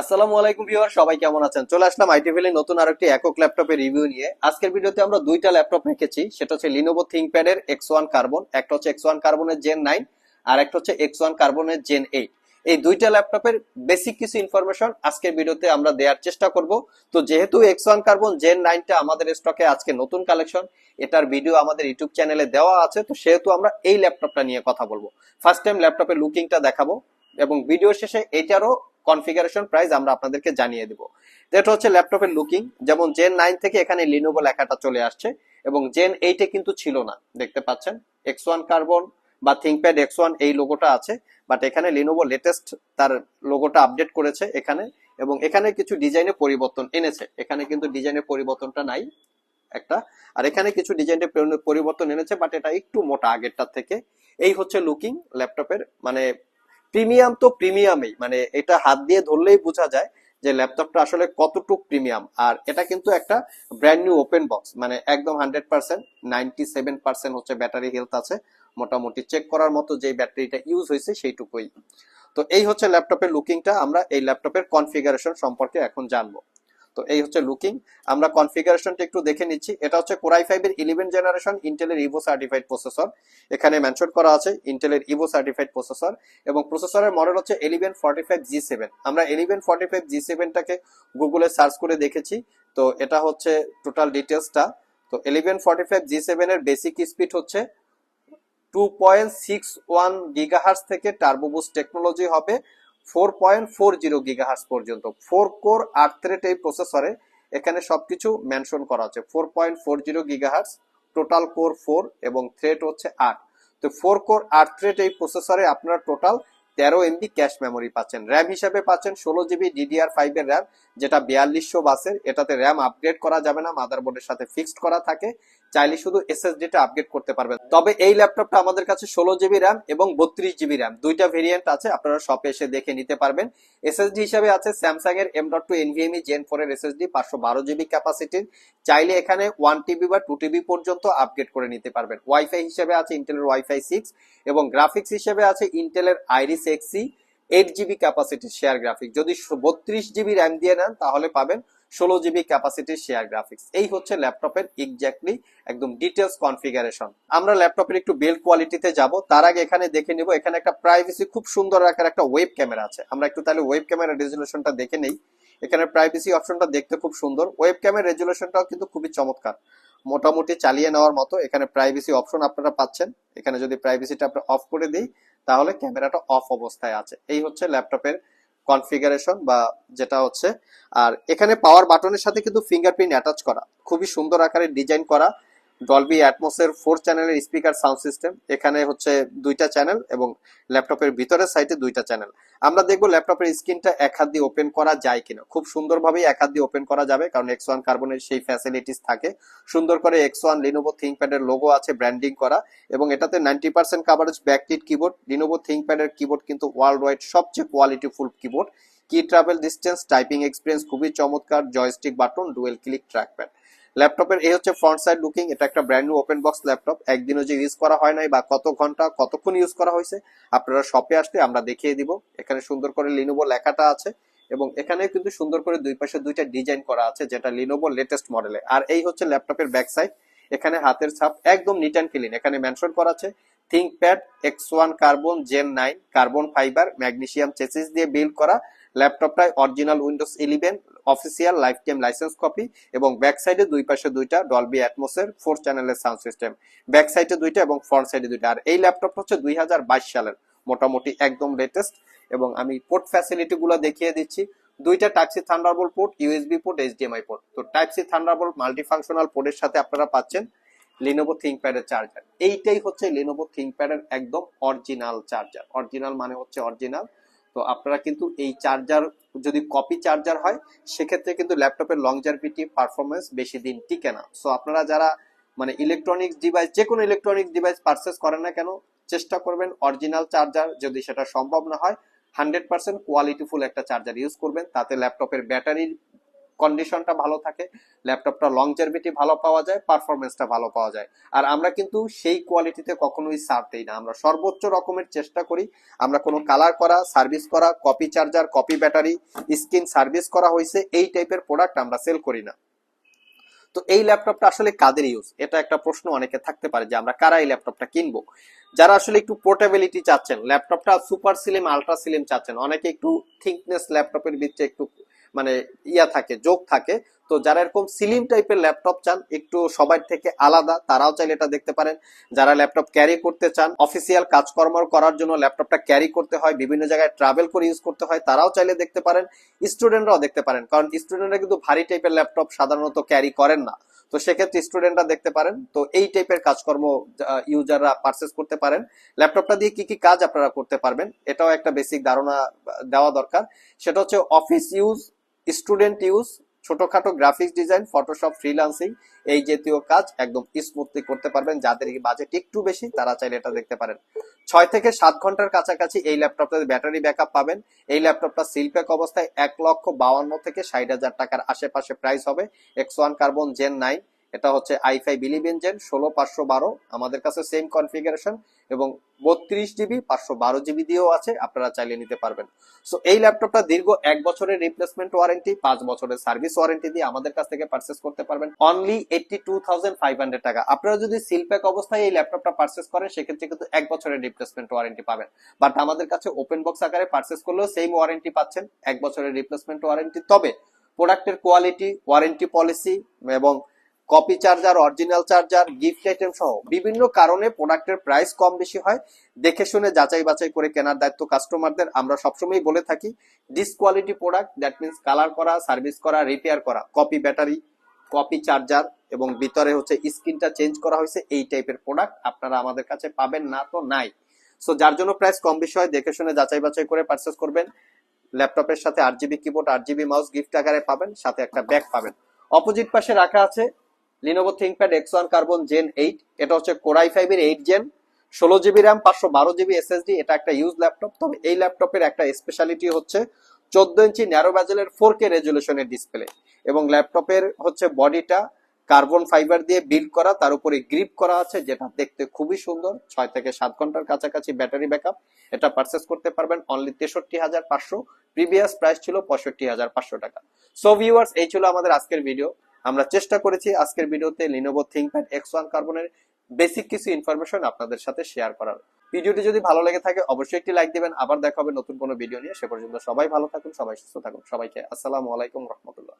আসসালামু আলাইকুম ভিউয়ার, সবাই কেমন আছেন? চলে আসলাম আইটি ভ্যালি নতুন আরেকটি একক ল্যাপটপের রিভিউ নিয়ে। আজকের ভিডিওতে আমরা দুইটা ল্যাপটপ রেখেছি, সেটা হচ্ছে লিনোভো থিংকপ্যাড এর এক্স ওয়ান কার্বন একটা হচ্ছে এক্স ওয়ান কার্বনের জেন নাইন আর একটা হচ্ছে এক্স ওয়ান কার্বনের জেন এইট এই দুইটা ল্যাপটপের বেসিক কিছু ইনফরমেশন আজকের ভিডিওতে আমরা দেওয়ার চেষ্টা করব। তো যেহেতু এক্স ওয়ান কার্বন জেন নাইনটা আমাদের স্টকে আজকে নতুন কালেকশন এটার ভিডিও আমাদের ইউটিউব চ্যানেলে দেওয়া আছে, তো সেহেতু আমরা এই ল্যাপটপটা নিয়ে কথা বলব। ফার্স্ট টাইম ল্যাপটপের লুকিংটা দেখাবো, এবং ভিডিও শেষে এটারও কনফিগারেশন প্রাইস আমরা আপনাদেরকে জানিয়ে দিব। যেটা হচ্ছে ল্যাপটপের লুকিং, যেমন জেন নাইন থেকে এখানে লিনোভো লেখাটা চলে আসছে, এবং জেন এইটে কিন্তু ছিল না, দেখতে পাচ্ছেন? এক্স ওয়ান কার্বন বা থিংকপ্যাড এক্স ওয়ান এই লোগোটা আছে বাট এখানে লিনোভো লেটেস্ট তার লোগোটা আপডেট করেছে এখানে, এবং এখানে কিছু ডিজাইনে পরিবর্তন এনেছে। এখানে কিন্তু ডিজাইনের পরিবর্তনটা নাই একটা, আর এখানে কিছু ডিজাইনের পরিবর্তন এনেছে বাট এটা একটু মোটা আগেরটার থেকে। এই হচ্ছে লুকিং ল্যাপটপের মানে প্রিমিয়াম তো প্রিমিয়ামই মানে এটা হাত দিয়ে ধরলেই বোঝা যায় যে ল্যাপটপটা আসলে কতটুক প্রিমিয়াম। আর এটা কিন্তু একটা ব্র্যান্ড নিউ ওপেন বক্স মানে একদম hundred percent ninety seven percent হচ্ছে ব্যাটারি হেলথ আছে। মোটামুটি চেক করার মতো যে ব্যাটারিটা ইউজ হয়েছে সেইটুকুই। তো এই হচ্ছে ল্যাপটপের লুকিংটা আমরা এই ল্যাপটপের কনফিগারেশন সম্পর্কে এখন জানব। তো এই হচ্ছে লুকিং আমরা কনফিগারেশনটা একটু দেখে নিচ্ছি। এটা হচ্ছে কোরাই ফাইভ এর ইলেভেন জেনারেশন ইন্টেলের ইভো সার্টিফাইড প্রসেসর এখানে মেনশন করা আছে ইন্টেলের ইভো সার্টিফাইড প্রসেসর এবং প্রসেসরের মডেল হচ্ছে eleven forty five G seven আমরা এলিভেন ফর্টি ফাইভ জি সেভেনটাকে গুগলে সার্চ করে দেখেছি। তো এটা হচ্ছে টোটাল ডিটেলসটা তো eleven forty five G seven এর বেসিক স্পিড হচ্ছে two point six one gigahertz থেকে টার্বোবুস টেকনোলজি হবে। Four point four zero gigahertz পর্যন্ত। ফোর কোর আট থ্রেড এই প্রসেসরে এখানে সবকিছু মেনশন করা আছে। Four point four zero gigahertz total core four এবং থ্রেড হচ্ছে আট। তো ফোর কোর আট থ্রেড এই প্রসেসরে আপনারা টোটাল তেরো এমবি ক্যাশ মেমোরি পাচ্ছেন। র্যাম হিসাবে পাচ্ছেন ষোলো জিবি ডিডিআর ফাইভ এর র্যাম যেটা বিয়াল্লিশশো বাসের। এটাতে র্যাম আপগ্রেড করা যাবে না মাদারবোর্ডের সাথে ফিক্সড করা থাকে। চাইলে শুধু এসএসডি টা আপগ্রেড করতে পারবেন। তবে এই ল্যাপটপটা আমাদের কাছে ষোলো জিবি র্যাম এবং বত্রিশ জিবি র্যাম দুইটা ভেরিয়েন্ট আছে, আপনারা শপে এসে দেখে নিতে পারবেন। এসএসডি হিসাবে আছে স্যামসাং এর M dot two NVMe gen four এর এসএসডি পাঁচশো বারো জিবি ক্যাপাসিটির চাইলে এখানে ওয়ান টিবি বা টু টিবি পর্যন্ত আপগ্রেড করে নিতে পারবেন। ওয়াইফাই হিসেবে আছে ইন্টেলের ওয়াইফাই সিক্স এবং গ্রাফিক্স হিসেবে আছে ইন্টেলের আইরিস এক্সি এইট জিবি ক্যাপাসিটির শেয়ার গ্রাফিক্স যদি বত্রিশ জিবি র্যাম দিয়ে নেন, তাহলে পাবেন ষোলো জিবি ক্যাপাসিটি শেয়ার গ্রাফিক্স এই হচ্ছে ল্যাপটপের এক্স্যাক্টলি একদম ডিটেলস কনফিগারেশন আমরা ল্যাপটপের একটু বিল্ড কোয়ালিটিতে যাব। তার আগে এখানে দেখে নিব, এখানে একটা প্রাইভেসি খুব সুন্দর আকার একটা ওয়েব ক্যামেরা আছে। আমরা একটু তাহলে ওয়েব ক্যামেরা রেজুলেশনটা দেখে নেই। এখানে প্রাইভেসি অপশনটা দেখতে খুব সুন্দর। ওয়েব ক্যামেরা রেজুলেশনটাও কিন্তু খুবই চমৎকার। মোটামুটি চালিয়ে নেওয়ার মতো এখানে প্রাইভেসি অপশন আপনারা পাচ্ছেন। এখানে যদি প্রাইভেসিটা আপনারা অফ করে দিই, তাহলে ক্যামেরাটা অফ অবস্থায় আছে। এই হচ্ছে ল্যাপটপের কনফিগারেশন বা যেটা হচ্ছে, আর এখানে পাওয়ার বাটনের সাথে কিন্তু ফিঙ্গারপ্রিন্ট অ্যাটাচ করা, খুবই সুন্দর আকারে ডিজাইন করা। ডলবি অ্যাটমোসের ফোর চ্যানেলের স্পিকার সাউন্ড সিস্টেম এখানে হচ্ছে দুইটা চ্যানেল এবং ল্যাপটপের ভিতরের সাইডে দুইটা চ্যানেল আমরা দেখব ল্যাপটপের স্ক্রিনটা এক হাত দিয়ে ওপেন করা যায় কিনা। খুব সুন্দরভাবেই এক হাত দিয়ে ওপেন করা যাবে, কারণ এক্স ওয়ান কার্বনের সেই ফ্যাসিলিটিস থাকে। সুন্দর করে এক্স ওয়ান লিনোভো থিঙ্কপ্যাডের লোগো আছে ব্র্যান্ডিং করা এবং এটাতে ninety percent coverage backlit keyboard Lenovo থিঙ্কপ্যাডের keyboard কিন্তু ওয়ার্ল্ড ওয়াইড সবচেয়ে কোয়ালিটিফুল keyboard key travel distance typing experience খুবই চমৎকার। Joystick button dual click trackpad ল্যাপটপের এই হচ্ছে ফ্রন্ট সাইড লুকিং এটা একটা brand new open box laptop. একদিনও যে ইউজ করা হয় নাই বা কত ঘণ্টা, কতক্ষণ ইউজ করা হয়েছে, আপনারা শপে আসলে আমরা দেখিয়ে দিব। এখানে সুন্দর করে লিনোভো লেখাটা আছে এবং এখানে কিন্তু সুন্দর করে দুই পাশে দুইটা ডিজাইন করা আছে, যেটা লিনোভো লেটেস্ট মডেলে আর এই হচ্ছে ল্যাপটপের ব্যাক সাইড এখানে হাতের ছাপ একদম নিট অ্যান্ড ক্লিন এখানে মেনশন করা আছে ThinkPad X one Carbon Gen nine carbon fibre magnesium chassis দিয়ে বিল্ড করা। ল্যাপটপটায় original Windows eleven official lifetime licence copy এবং ব্যাক সাইডে দুই পাশে দুইটা ডলবি অ্যাটমোসের ফোর চ্যানেলের সাউন্ড সিস্টেম ব্যাক সাইডে দুইটা এবং ফ্রন্ট সাইডে দুইটা। আর এই ল্যাপটপ হচ্ছে দুই হাজার বাইশ সালের, মোটামুটি একদম লেটেস্ট এবং আমি পোর্ট ফ্যাসিলিটি গুলো দেখিয়ে দিচ্ছি। দুইটা type C Thunderbolt port USB port HDMI port তো টাইপ সি থান্ডারবোল্ট মাল্টিফাংশনাল পোর্টের সাথে আপনারা পাচ্ছেন লিনোভো থিঙ্কপ্যাডের চার্জার এইটাই হচ্ছে লিনোভো থিঙ্কপ্যাডের একদম অরিজিনাল চার্জার অরিজিনাল মানে হচ্ছে অরিজিনাল তো আপনারা কিন্তু এই চার্জার যদি কপি চার্জার হয়, সেক্ষেত্রে কিন্তু ল্যাপটপের লং জার্ভিটি পারফরমেন্স বেশি দিন টিকে না। সো আপনারা যারা মানে ইলেকট্রনিক্স ডিভাইস যে কোনো ইলেকট্রনিক্স ডিভাইস পারচেস করেন না কেন, চেষ্টা করবেন অরিজিনাল চার্জার যদি সেটা সম্ভব না হয় হান্ড্রেড পার্সেন্ট কোয়ালিটিফুল একটা চার্জার ইউজ করবেন, তাতে ল্যাপটপের ব্যাটারির কন্ডিশনটা ভালো থাকে ল্যাপটপটা লংজারভিটি ভালো পাওয়া যায় পারফরমেন্সটা ভালো পাওয়া যায়। আর আমরা কিন্তু সেই কোয়ালিটিতে কখনোই ছাড় দিই না। আমরা সর্বোচ্চ রকমের চেষ্টা করি। আমরা কোনো কালার করা সার্ভিস করা copy charger copy battery screen service করা হয়েছে, এই টাইপের প্রোডাক্ট আমরা সেল করি না। তো এই ল্যাপটপটা আসলে কাদের ইউজ এটা একটা প্রশ্ন অনেকে থাকতে পারে যে আমরা কারা এই ল্যাপটপটা কিনবো? যারা আসলে একটু পোর্টেবিলিটি চাচ্ছেন ল্যাপটপটা সুপার সিলিম আলট্রা সিলিম চাচ্ছেন, অনেকে একটু থিকনেস ল্যাপটপের ভিতরে একটু মানে ইয়া থাকে যোগ থাকে। তো যারা এরকম সিলিম টাইপের ল্যাপটপ চান, একটু সবার থেকে আলাদা, তারাও চাইলে এটা দেখতে পারেন। যারা ল্যাপটপ ক্যারি করতে চান অফিসিয়াল কাজকর্ম করার জন্য ল্যাপটপটা ক্যারি করতে হয়, বিভিন্ন জায়গায় ট্রাভেল করে ইউজ করতে হয়, তারাও চাইলে দেখতে পারেন। স্টুডেন্টরাও দেখতে পারেন, কারণ স্টুডেন্টরা কিন্তু ভারী টাইপের ল্যাপটপ সাধারণত ক্যারি করেন না। তো সেক্ষেত্রে স্টুডেন্টরা দেখতে পারেন। তো এই টাইপের কাজকর্ম ইউজাররা পারচেস করতে পারেন। ল্যাপটপটা দিয়ে কি কি কাজ আপনারা করতে পারবেন, এটাও একটা বেসিক ধারণা দেওয়া দরকার। সেটা হচ্ছে অফিস ইউজ স্টুডেন্ট ইউজ ছোটখাটো গ্রাফিক্স ডিজাইন ফটোশপ ফ্রিলান্সিং এই জাতীয় কাজ একদম স্মুথলি করতে পারবেন। যাদের বাজেট একটু বেশি, তারা চাইলে এটা দেখতে পারেন। ছয় থেকে সাত ঘণ্টার কাছাকাছি এই ল্যাপটপটাতে ব্যাটারি ব্যাকআপ পাবেন। এই ল্যাপটপটা সিলপ্যাক অবস্থায় এক লক্ষ বাউান্ন থেকে ষাট হাজার টাকার আশেপাশে প্রাইস হবে। X one Carbon Gen nine এটা হচ্ছে আই ফাই বিলিভেন জেন ষোলো, পাঁচশো বারো। আমাদের কাছে সেম কনফিগারেশন এবং বত্রিশ জিবি পাঁচশো বারো জিবি দিয়েও আছে, আপনারা চাইলে নিতে পারবেন। সো এই ল্যাপটপটা দীর্ঘ এক বছরের রিপ্লেসমেন্ট ওয়ারেন্টি পাঁচ বছরের সার্ভিস ওয়ারেন্টি দিয়ে আমাদের কাছ থেকে পারচেস করতে পারবেন। Only eighty two thousand five hundred টাকা। আপনারা যদি সিলপ্যাক অবস্থায় এই ল্যাপটপটা পারচেস করেন, সেক্ষেত্রে কিন্তু এক বছরের রিপ্লেসমেন্ট ওয়ারেন্টি পাবেন। বাট আমাদের কাছে ওপেন বক্স আকারে পারচেস করলেও সেম ওয়ারেন্টি পাচ্ছেন, এক বছরের রিপ্লেসমেন্ট ওয়ারেন্টি তবে প্রোডাক্টের কোয়ালিটি ওয়ারেন্টি পলিসি এবং copy charger, original charger gift item সহ বিভিন্ন কারণে প্রোডাক্টের প্রাইস কম বেশি হয়। দেখে শুনে যাচাই বাছাই করে কেনার দায়িত্ব কাস্টমারদের আমরা সবসময় বলে থাকি ডিসকোয়ালিটি প্রোডাক্ট দ্যাট মিনস কালার করা সার্ভিস করা রিপেয়ার করা কপি ব্যাটারি কপি চার্জার এবং ভিতরে হচ্ছে স্ক্রিনটা চেঞ্জ করা হয়েছে, এই টাইপের প্রোডাক্ট আপনারা আমাদের কাছে পাবেন না তো নাই। সো যার জন্য প্রাইস কম বেশি হয়, দেখে শুনে যাচাই বাছাই করে পারচেস করবেন। ল্যাপটপের সাথে আট জিবি কিবোর্ড আট জিবি মাউস গিফট আকারে পাবেন, সাথে একটা ব্যাগ পাবেন। অপোজিট পাশে রাখা আছে Lenovo ThinkPad X one Carbon Gen eight এটা হচ্ছে কোরাই ফাইভ এর এইট জেন ষোলো জিবি র্যাম পাঁচশো বারো জিবি এসএসডি এটা একটা ইউজ ল্যাপটপ তবে এই ল্যাপটপের একটা স্পেশালিটি হচ্ছে চোদ্দ ইঞ্চি ন্যারো ব্যাজেলের ফোর কে রেজুলেশনের ডিসপ্লে এবং ল্যাপটপের হচ্ছে বডিটা কার্বন ফাইবার দিয়ে বিল্ড করা, তার উপরে গ্রিপ করা আছে, যেটা দেখতে খুবই সুন্দর। ছয় থেকে সাত ঘণ্টার কাছাকাছি ব্যাটারি ব্যাকআপ এটা পারচেস করতে পারবেন অনলি তেষট্টি হাজার পাঁচশো। প্রিভিয়াস প্রাইস ছিল পঁয়ষট্টি হাজার পাঁচশো টাকা। সো ভিউয়ার্স এই ছিল আমাদের আজকের ভিডিও আমরা চেষ্টা করেছি আজকের ভিডিওতে লিনোভো থিংকপ্যাড এক্স ওয়ান কার্বনের বেসিক কিছু ইনফরমেশন আপনাদের সাথে শেয়ার করার। ভিডিওটি যদি ভালো লেগে থাকে, অবশ্যই একটি লাইক দিবেন। আবার দেখা হবে নতুন কোনো ভিডিও নিয়ে। সে পর্যন্ত সবাই ভালো থাকুন, সবাই সুস্থ থাকুন, সবাইকে আসসালামু আলাইকুম রহমতুল্লাহ।